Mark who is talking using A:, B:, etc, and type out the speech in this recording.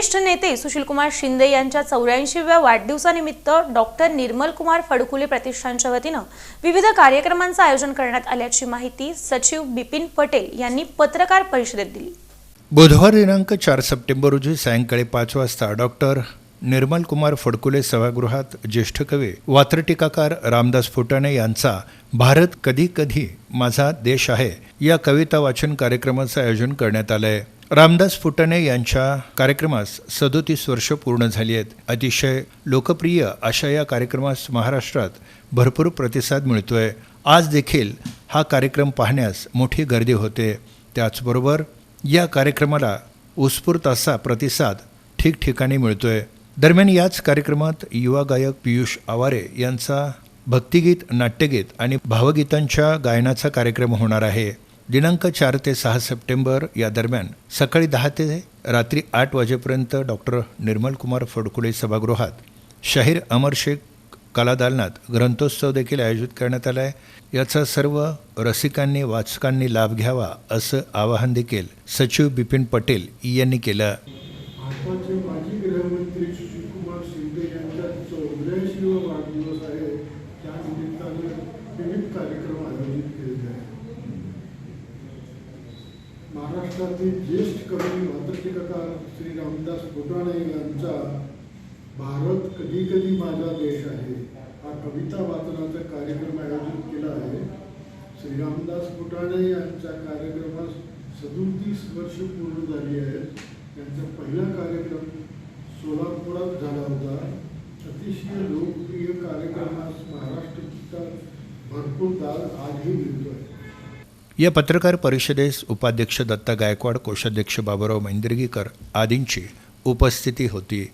A: ज्येष्ठ नेते सुशीलकुमार शिंदे यांच्या चौऱ्याऐंशीव्या वाढदिवसानिमित्त डॉक्टर निर्मलकुमार फडकुले प्रतिष्ठानच्या वतीनं विविध कार्यक्रमांचं आयोजन करण्यात आल्याची माहिती सचिव बिपिन पटेल यांनी पत्रकार परिषदेत दिली.
B: बुधवार दिनांक चार सप्टेंबर रोजी सायंकाळी पाच वाजता डॉक्टर निर्मलकुमार फडकुले सभागृहात ज्येष्ठ कवी वात्रटीकाकार रामदास फुटाणे यांचा भारत कधी कधी माझा देश आहे या कविता वाचन कार्यक्रमाचं आयोजन करण्यात आलं आहे रामदास फुटाणे यांच्या कार्यक्रमास सदोतीस वर्ष पूर्ण झाली आहेत. अतिशय लोकप्रिय अशा या कार्यक्रमास महाराष्ट्रात भरपूर प्रतिसाद मिळतोय. आज देखील हा कार्यक्रम पाहण्यास मोठी गर्दी होते. त्याचबरोबर या कार्यक्रमाला उत्स्फूर्त असा प्रतिसाद ठिकठिकाणी मिळतोय. दरम्यान याच कार्यक्रमात युवा गायक पियुष आवारे यांचा भक्तिगीत नाट्यगीत आणि भावगीतांच्या गायनाचा कार्यक्रम होणार आहे. दिनांक चार ते सहा सप्टेंबर या दरम्यान सकाळी दहा ते रात्री आठ वाजेपर्यंत डॉक्टर निर्मलकुमार फडकुले सभागृहात शाहीर अमर शेख कलादालनात ग्रंथोत्सव देखील आयोजित करण्यात आला आहे. याचा सर्व रसिकांनी वाचकांनी लाभ घ्यावा असं आवाहन देखील सचिव बिपिन पटेल यांनी केलं
C: भारताचे माजी गृहमंत्री सुशीलकुमार शिंदे यांचा चौऱ्याऐंशीवा वाढदिवस आहे त्या निमित्ताने विविध कार्यक्रम आयोजित केलेले आहेत महाराष्ट्रातील ज्येष्ठ कवी वात्रटिकाकार श्री रामदास फुटाणे यांचा भारत कधी कधी माझा देश आहे हा कविता वाचनाचा कार्यक्रम आयोजित केला आहे. श्री रामदास फुटाणे यांच्या कार्यक्रमास सदोतीस वर्ष पूर्ण झाली आहेत. त्यांचा पहिला कार्यक्रम सोलापुरात झाला होता. अतिशय लोकप्रिय कार्यक्रमास महाराष्ट्राचा भरपूर दाद आजही मिळतो.
B: या पत्रकार परिषदेस उपाध्यक्ष दत्ता गायकवाड कोषाध्यक्ष बाबुराव मैंदर्गीकर आदींची उपस्थिती होती.